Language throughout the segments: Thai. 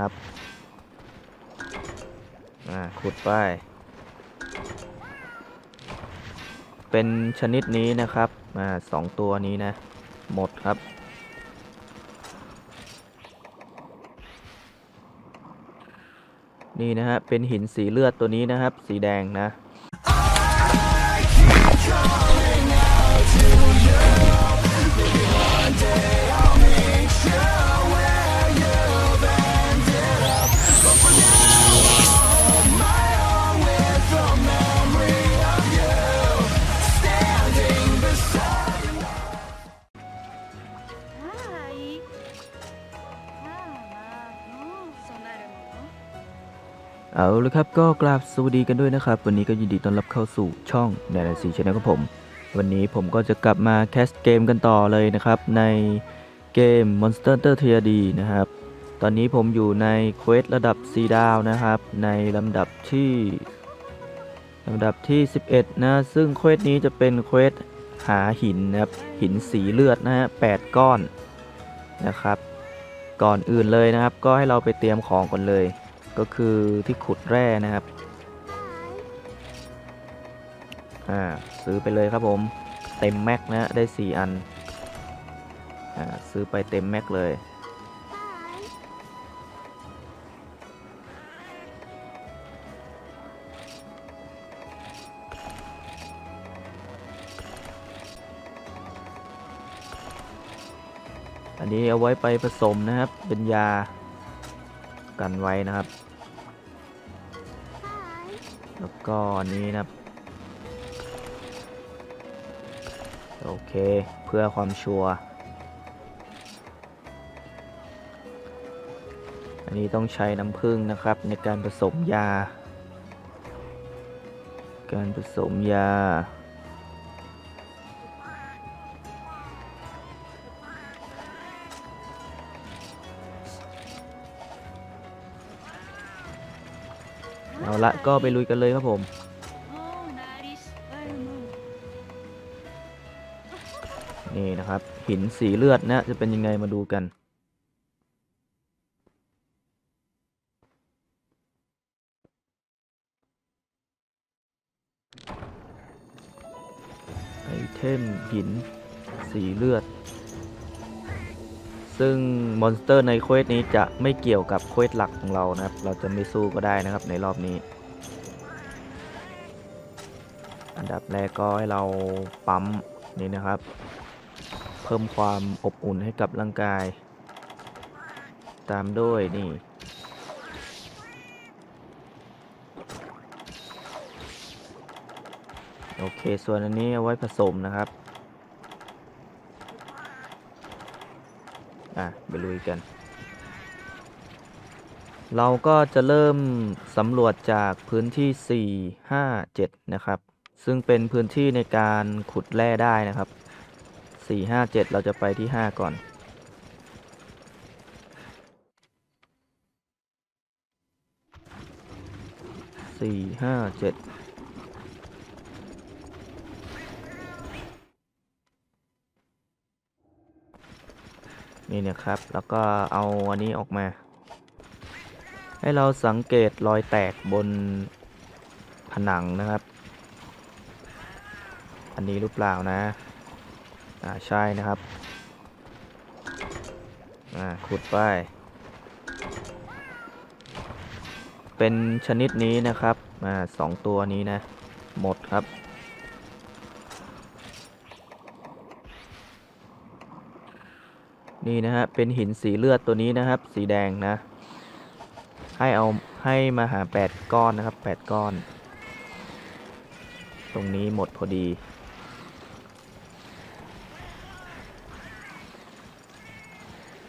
ครับอ่าขุดไป เป็นชนิดนี้นะครับอ่าสองตัวนี้นะ หมดครับ นี่นะฮะ เป็นหินสีเลือดตัวนี้นะครับ สีแดงนะ เอาละครับก็กราบสวัสดีกันด้วยนะครับ วันนี้ก็ยินดีต้อนรับเข้าสู่ช่องในนสีชแนลของผม วันนี้ผมก็จะกลับมาแคสเกมกันต่อเลยนะครับ ในเกม Monster Hunter TRD นะครับ ตอนนี้ผมอยู่ในเควสระดับ4ดาวนะครับ ในลำดับที่ลำดับที่ 11 นะ ซึ่งเควสนี้จะเป็นเควสหาหินนะครับ หินสีเลือดนะฮะ8ก้อนนะครับ ก่อนอื่นเลยนะครับ ก็ให้เราไปเตรียมของก่อนเลย ก็คือที่ขุดแร่นะครับ อ่า ซื้อไปเลยครับผม เต็มแม็กนะได้ 4 อัน อ่า ซื้อไปเต็มแม็กเลยอันนี้เอาไว้ไปผสมนะครับ เป็นยา กันไว้นะครับ แล้วก็อันนี้นะครับ โอเค เพื่อความชัวร์ อันนี้ต้องใช้น้ำผึ้งนะครับในการผสมยา การผสมยา เอาละก็ไปลุยกันเลยครับผม นี่นะครับ หินสีเลือดนะจะเป็นยังไงมาดูกันไอเทมหินสีเลือด ซึ่งมอนสเตอร์ในเควสนี้จะไม่เกี่ยวกับเควสหลักของเรานะครับ เราจะไม่สู้ก็ได้นะครับในรอบนี้ อันดับแรกก็ให้เราปั๊มนี่นะครับ เพิ่มความอบอุ่นให้กับร่างกาย ตามด้วยนี่โอเค ส่วนอันนี้เอาไว้ผสมนะครับ อะไปลุยกัน เราก็จะเริ่มสำรวจจากพื้นที่ 4 5 7 นะครับ ซึ่งเป็นพื้นที่ในการขุดแร่ได้นะครับ 4 5 7 เราจะไปที่ 5 ก่อน4 5 7 นี่นะครับ แล้วก็เอาอันนี้ออกมา ให้เราสังเกตรอยแตกบนผนังนะครับ อันนี้หรือเปล่านะ อ่าใช่นะครับ อ่าขุดไป เป็นชนิดนี้นะครับ อ่าสองตัวนี้นะ หมดครับ นี่นะฮะ เป็นหินสีเลือดตัวนี้นะครับ สีแดงนะ ให้เอาให้มาหา 8 ก้อนนะครับ 8 ก้อน ตรงนี้หมดพอดี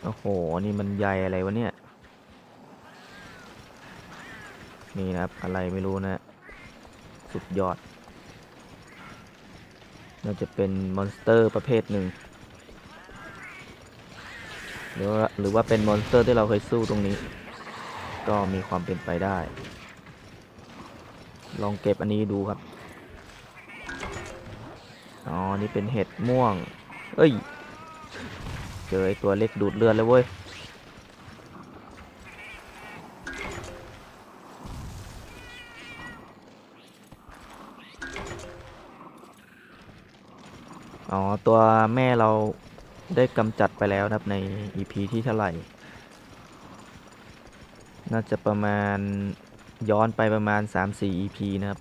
โอ้โห นี่มันใยอะไรวะเนี่ย นี่นะครับ อะไรไม่รู้นะ สุดยอดน่าจะเป็นมอนสเตอร์ประเภทหนึ่ง หรือหรือว่าเป็นมอนสเตอร์ที่เราเคยสู้ตรงนี้ ก็มีความเป็นไปได้ ลองเก็บอันนี้ดูครับ อ๋อ นี่เป็นเห็ดม่วง เอ้ย เจอไอตัวเล็กดูดเลือดแล้วเว้ย อ๋อ ตัวแม่เรา ได้กำจัดไปแล้วนะครับใน EP ที่เท่าไหร่ น่าจะประมาณย้อนไปประมาณ 3-4 EP นะครับ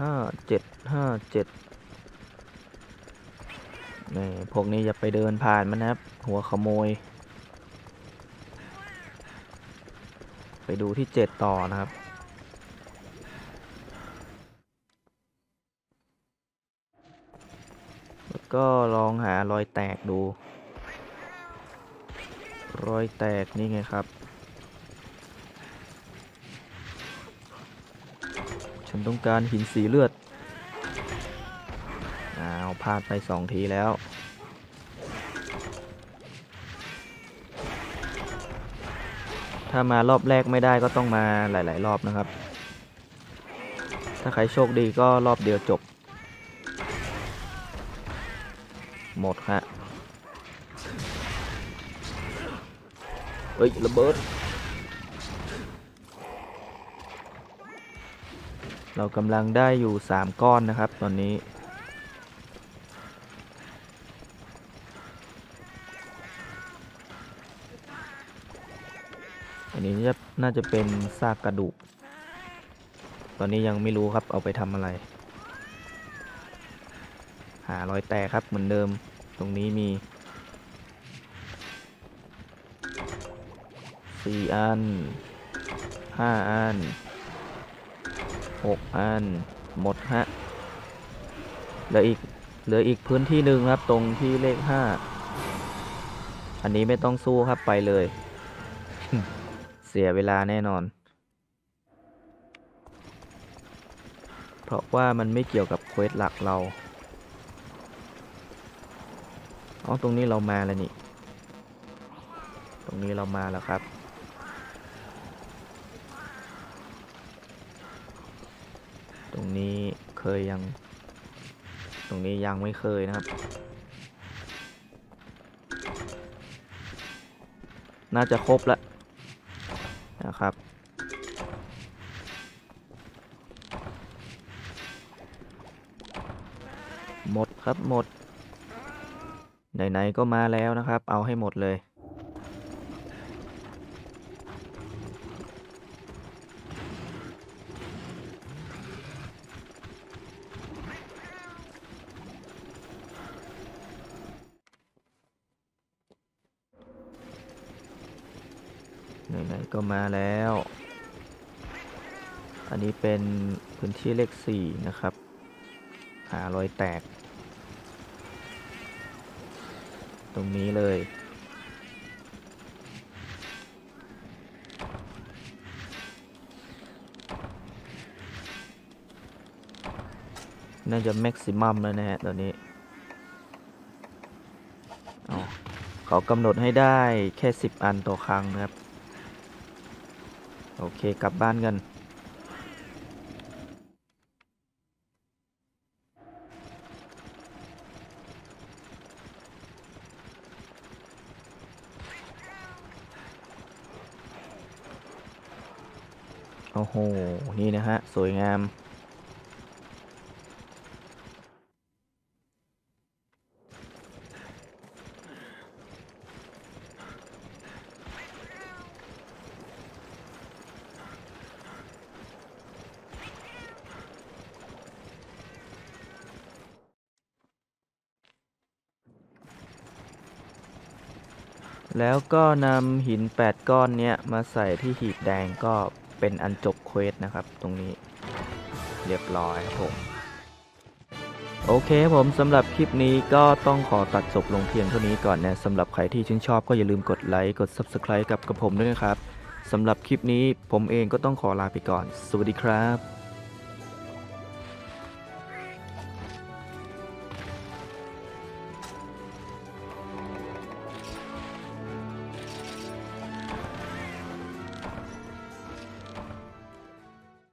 ห้าเจ็ดห้าเจ็ดนี่พวกนี้อย่าไปเดินผ่านมันนะครับ หัวขโมย ไปดูที่เจ็ดต่อนะครับ แล้วก็ลองหารอยแตกดู รอยแตกนี่ไงครับ ฉันต้องการหินสีเลือดอ้าวพลาดไปสองทีแล้ว ถ้ามารอบแรกไม่ได้ก็ต้องมาหลาย ๆ รอบนะครับ ถ้าใครโชคดีก็รอบเดียวจบ หมดฮะเฮ้ยระเบิด เรากำลังได้อยู่ 3 ก้อนนะครับ ตอนนี้ อันนี้จะน่าจะเป็นซากกระดูก ตอนนี้ยังไม่รู้ครับเอาไปทำอะไร หารอยแตกครับเหมือนเดิม ตรงนี้มีสี่อันห้าอันหกอัน หมดฮะ เหลืออีก เหลืออีกพื้นที่หนึ่งครับ ตรงที่เลขห้า อันนี้ไม่ต้องสู้ครับไปเลย สียเวลาแน่นอน เพราะว่ามันไม่เกี่ยวกับเควสหลักเราอ๋อตรงนี้เรามาแล้วนี่ ตรงนี้เรามาแล้วครับ ตรงนี้เคยยัง ตรงนี้ยังไม่เคยนะครับ น่าจะครบแล้ว นะครับ หมดครับหมดไหนๆก็มาแล้วนะครับ เอาให้หมดเลย ไหนๆก็มาแล้ว อันนี้เป็นพื้นที่เลขสี่นะครับ หารอยแตก ตรงนี้เลยน่าจะแม็กซิมัมแล้วนะฮะตอนนี้อ๋อเขากำหนดให้ได้แค่ 10 อันต่อครั้งนะครับ อเคกลับบ้านกันโอ้โห นี่นะฮะ สวยงาม แล้วก็นำหิน 8 ก้อนเนี้ยมาใส่ที่หีบแดงก็เป็นอันจบเควสนะครับ ตรงนี้เรียบร้อยครับผม โอเคผมสำหรับคลิปนี้ก็ต้องขอตัดจบลงเพียงเท่านี้ก่อนนะสำหรับใครที่ชื่นชอบก็อย่าลืมกดไลค์กด Subscribe กับกับผมด้วยนะครับสำหรับคลิปนี้ผมเองก็ต้องขอลาไปก่อน สวัสดีครับ